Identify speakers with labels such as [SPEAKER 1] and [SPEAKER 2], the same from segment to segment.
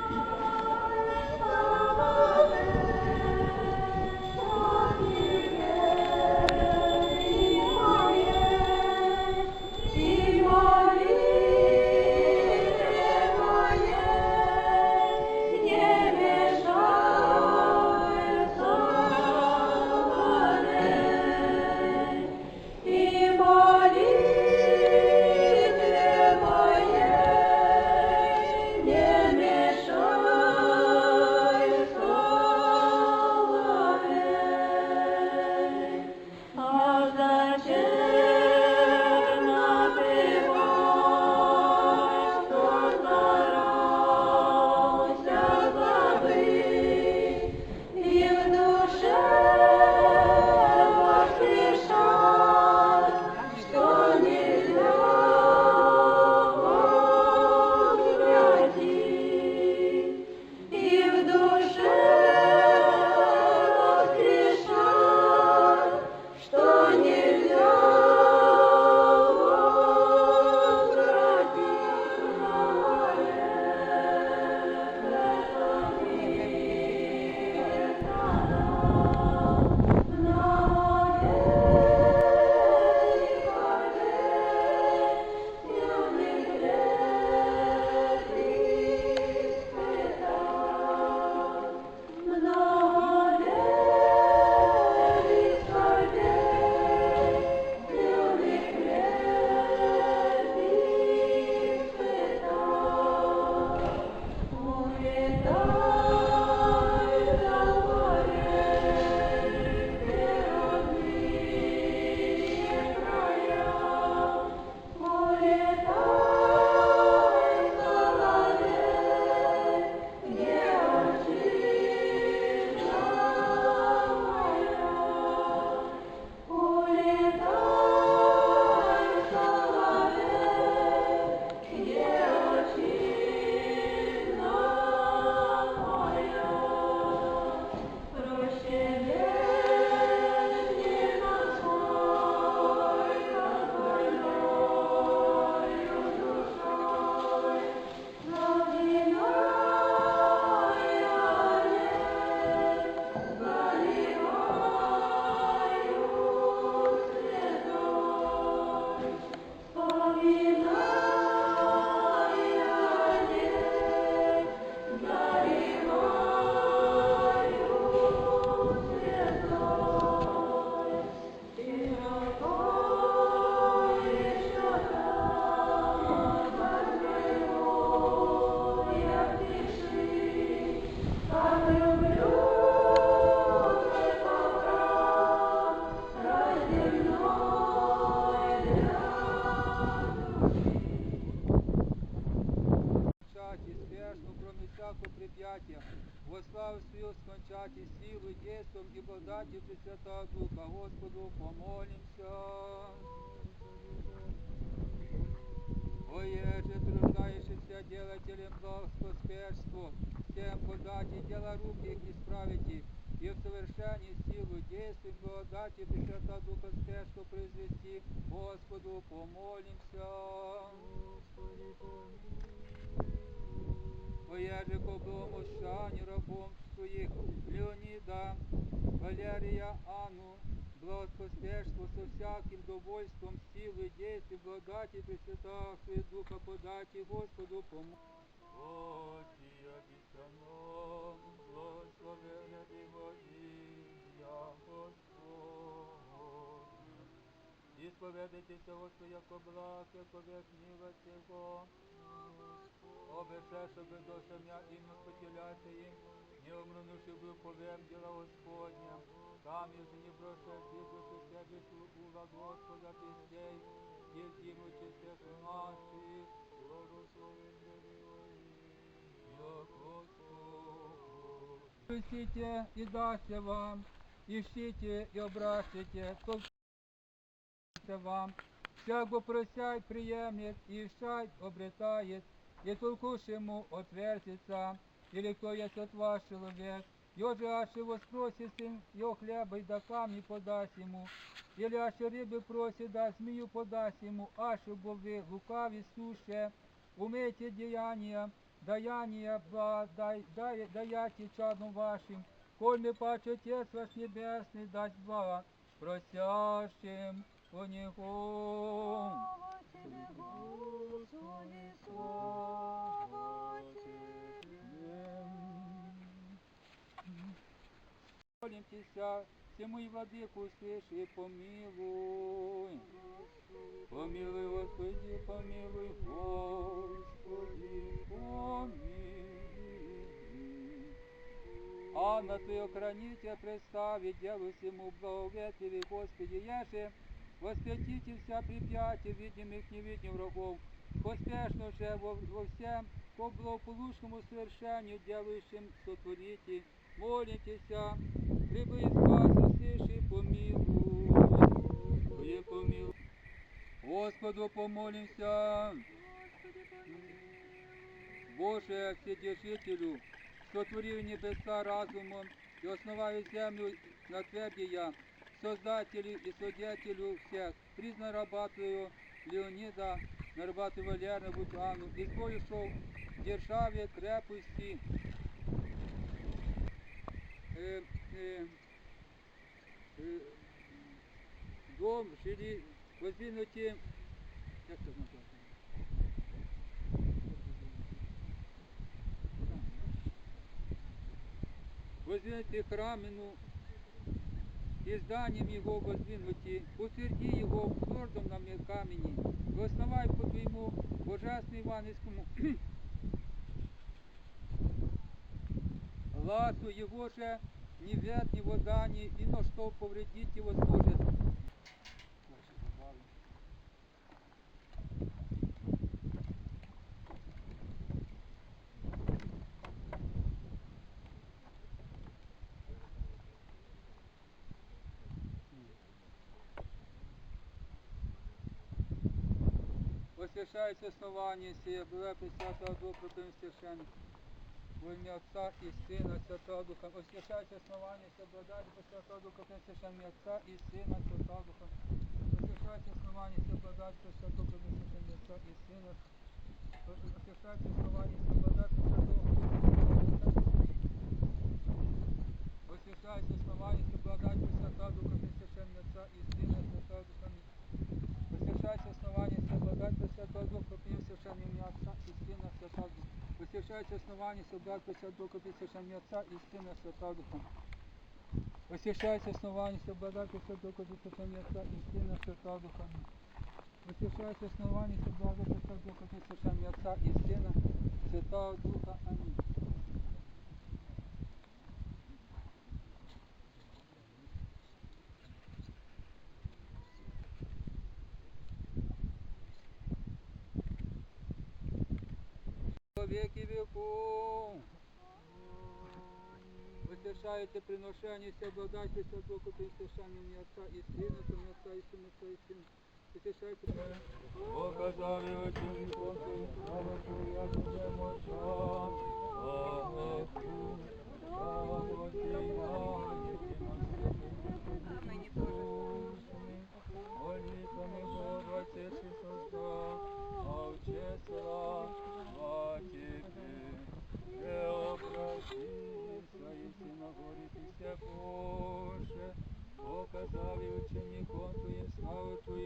[SPEAKER 1] to eat. Всякого во славу свою скончати силу, действом и благодати Пресвятого Духа, Господу помолимся. Оеже, труждающихся делателем благ поспешству, всем подати дела руки их исправите, и в совершении силу действий благодати Пресвятого Духа спешку произвести, Господу помолимся. Вояже по былому шане рабом своих Леонида, Валерия, Анну, благоспоспешство со всяким довольством, силы, действий, благодати Пресвятого Своего Духа подати Господу помогу. Оті обіцяно, благословене диво ім'я Господне. І споведайтеся, Господи, яко благ, яко век мила Цього. Обеше, щоб душа мя іменно спотіляти їм, не умрунувши би повем діла Господня. Там і не прошу дідушу себе ула Господа пісней, і зіму чистих наших, благословен як Господь. Просите и вам, ищите и обращите, толкайте вам, всяк бо просяй приемлет, и ищай обретает, и толкушему отвертится, или кто есть от ваш человек, Йоже аж его спросит сын, его хлеба и да камни подаст ему, или аж рыбы просит, да змею подаст ему, аж вы лукави суше, умейте деяния,
[SPEAKER 2] даяние бла, дай, дай, даяти чадом вашим, коль не паче Отец ваш Небесный дать блага, просящим у Него.
[SPEAKER 3] Слава Тебе, Господи, слава Тебе.
[SPEAKER 2] Молимся, всему и владыку услыши и помилуй. Помилуй, Господи, помилуй, Господи, помилуй. А на Твое храните представить, делу всему благоветливый, Господи, яше, воспятите вся препятия видимых невидимых врагов, поспешно же во, во всем по благополучному совершению делающим сотворите, молитесь, прибы из вас услыши, помилуй, и помилуй. Господу помолимся. Боже, Вседержителю, сотворив небеса разумом и основаю землю на твердия, Создателю и Свидетелю всех, признан раба Твою Леонида, на раба Твою Валерна Бутану, и Твою шел державе крепости, э, э, э, дом жили воздвинуті, як це називається? Воздвинуті храмину і зданням його воздвинуті, утверди в твердом на камені, и основай по твоєму божественному Іванівському гласу его же ни вет, ни вода, ни ино что повредить его сможет. Освящается основание сие, была Пресвятого Духа, Препим Священник. Во имя Отца и Сына Святого Духа. Освящается основание сие, благодать Пресвятого Духа, Препим Священник Отца и Сына Святого Духа. Освящается основание сие, благодать Пресвятого Духа, Препим Священник Отца и Сына. Освящается основание сие, благодать Пресвятого Духа, Освящается основание сие, благодать Пресвятого Духа, Препим Священник Отца и Сына Святого Духа. Посвящается основание все благодать Пресвятого Духа, пив священным имя Отца и Сына Святого Духа. Посвящается основание все благодать Пресвятого Духа, пив священным Отца и Сына Святого Духа. Посвящается основание все благодать Пресвятого Духа, пив священным Отца и Сына Святого Духа. Посвящается основание все благодать Пресвятого Духа, пив священным Отца и Сына Святого Духа. Аминь. веки веков. Возвышаете приношение все благодать Пресвятого Духа, принесшему мне Отца и Сына, Сына Отца и Сына Отца и Сына. Возвышаете Показали очень контур, слава Твоя, Тебе мощам,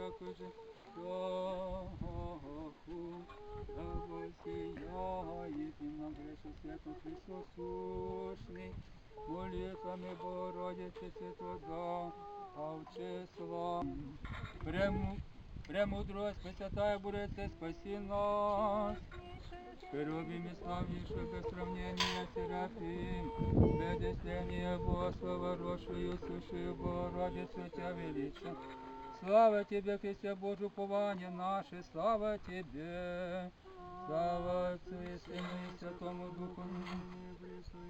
[SPEAKER 2] якоже Богу, да сияет и на грешу свету Христос сущный, молитвами Богородицы Святого, а в честь слава Прему, премудрость, Пресвятая Богородица, спаси нас. Первыми славнейших без сравнения Серафим, Бедесление Богослова, Рошую, Сушию Богородицу Тебя велича. Слава Тебе, Христе Божий, упование наше, слава Тебе. Слава Отцу и Сыну и Святому Духу,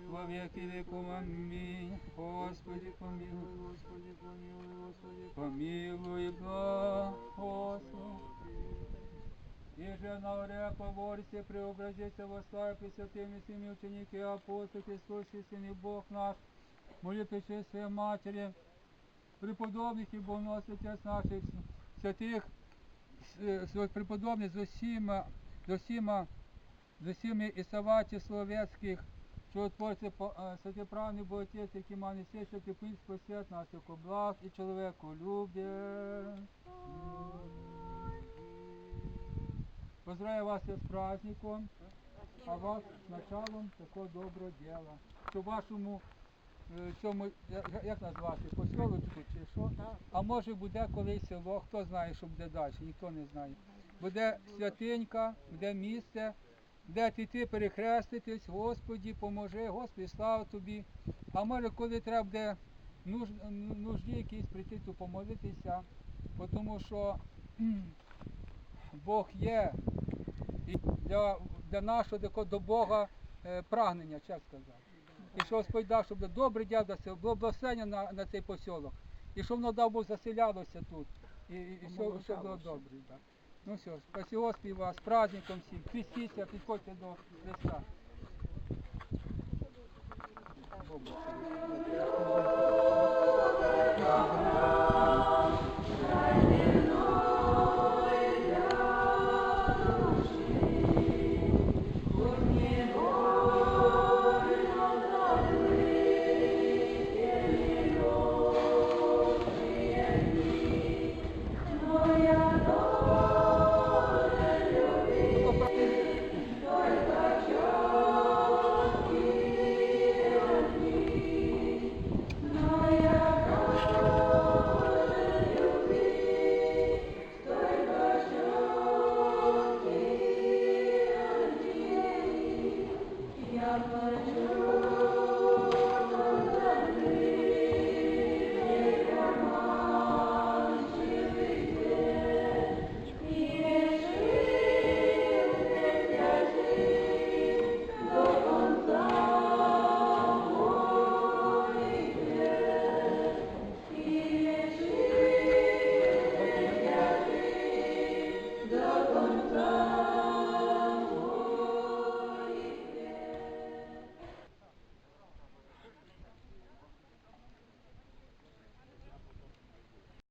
[SPEAKER 2] во веки веков. Аминь. Господи, помилуй, Господи, помилуй, Господи, помилуй, благослови. И же на орях поборься, преобразится во славе Пресвятыми всеми ученики, апостолы, Христос и Сын и Бог наш, моли Пречистая Матери, преподобных и боноситец наших святых, с- с- преподобных Зосима, Зосима з усіми і Саваті Словецьких, чудотворці по- е, святиправний Бог Отець, який мав несе, що ти пинь спасет нас, як благ і чоловіку любє. Поздравляю вас з праздником, а вас з началом такого доброго діла. Що в вашому е, цьому, як, як назвати, посілочку чи що? А може буде колись село, хто знає, що буде далі, ніхто не знає. Буде святинька, буде місце, де ти, ти перехреститись, Господі, поможи, Господи, слава тобі. А може, коли треба буде нуж, ну- нужді якісь прийти, то помолитися, тому що Бог є і для, для нашого до Бога е, прагнення, чесно сказати. І що Господь дав, щоб добре дяв дав, було благословення на, на цей посілок. І щоб воно дав Бог заселялося тут. І, і, і що, що було добре. Да. Ну все, спасибо Господи вас, з праздником всім. Крістіться, підходьте до Христа.